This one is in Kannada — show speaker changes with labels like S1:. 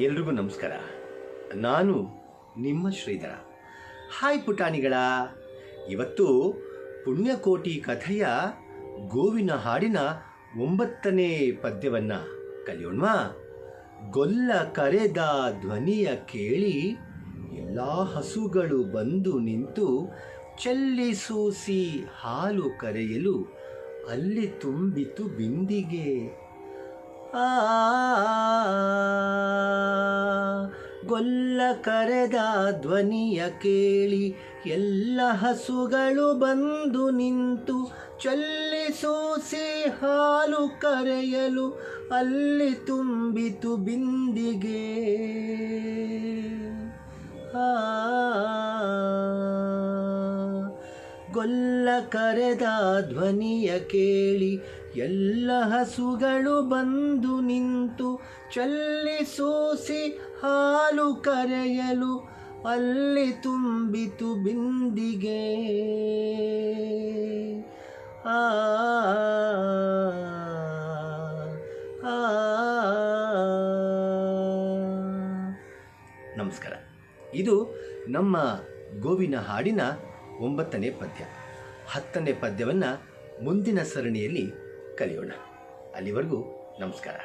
S1: ಎಲ್ರಿಗೂ ನಮಸ್ಕಾರ. ನಾನು ನಿಮ್ಮ ಶ್ರೀಧರ. ಹಾಯ್ ಪುಟಾಣಿಗಳ. ಇವತ್ತು ಪುಣ್ಯಕೋಟಿ ಕಥೆಯ ಗೋವಿನ ಹಾಡಿನ ಒಂಬತ್ತನೇ ಪದ್ಯವನ್ನು ಕಲಿಯೋಣ್ವಾ? ಗೊಲ್ಲ ಕರೆದ ಧ್ವನಿಯ ಕೇಳಿ ಎಲ್ಲ ಹಸುಗಳು ಬಂದು ನಿಂತು ಚೆಲ್ಲಿಸೂಸಿ ಹಾಲು ಕರೆಯಲು ಅಲ್ಲಿ ತುಂಬಿತು ಬಿಂದಿಗೆ. ಆ. ಗೊಲ್ಲ ಕರೆದ ಧ್ವನಿಯ ಕೇಳಿ ಎಲ್ಲ ಹಸುಗಳು ಬಂದು ನಿಂತು ಚಲ್ಲಿಸೂಸಿ ಹಾಲು ಕರೆಯಲು ಅಲ್ಲಿ ತುಂಬಿತು ಬಿಂದಿಗೆ. ಗೊಲ್ಲ ಕರೆದ ಧ್ವನಿಯ ಕೇಳಿ ಎಲ್ಲ ಹಸುಗಳು ಬಂದು ನಿಂತು ಚಲ್ಲಿಸೂಸಿ ಹಾಲು ಕರೆಯಲು ಅಲ್ಲಿ ತುಂಬಿತು ಬಿಂದಿಗೆ. ಆ ಆ. ನಮಸ್ಕಾರ. ಇದು ನಮ್ಮ ಗೋವಿನ ಹಾಡಿನ ಒಂಬತ್ತನೇ ಪದ್ಯ. ಹತ್ತನೇ ಪದ್ಯವನ್ನು ಮುಂದಿನ ಸರಣಿಯಲ್ಲಿ ಕಲಿಯೋಣ. ಅಲ್ಲಿವರೆಗೂ ನಮಸ್ಕಾರ.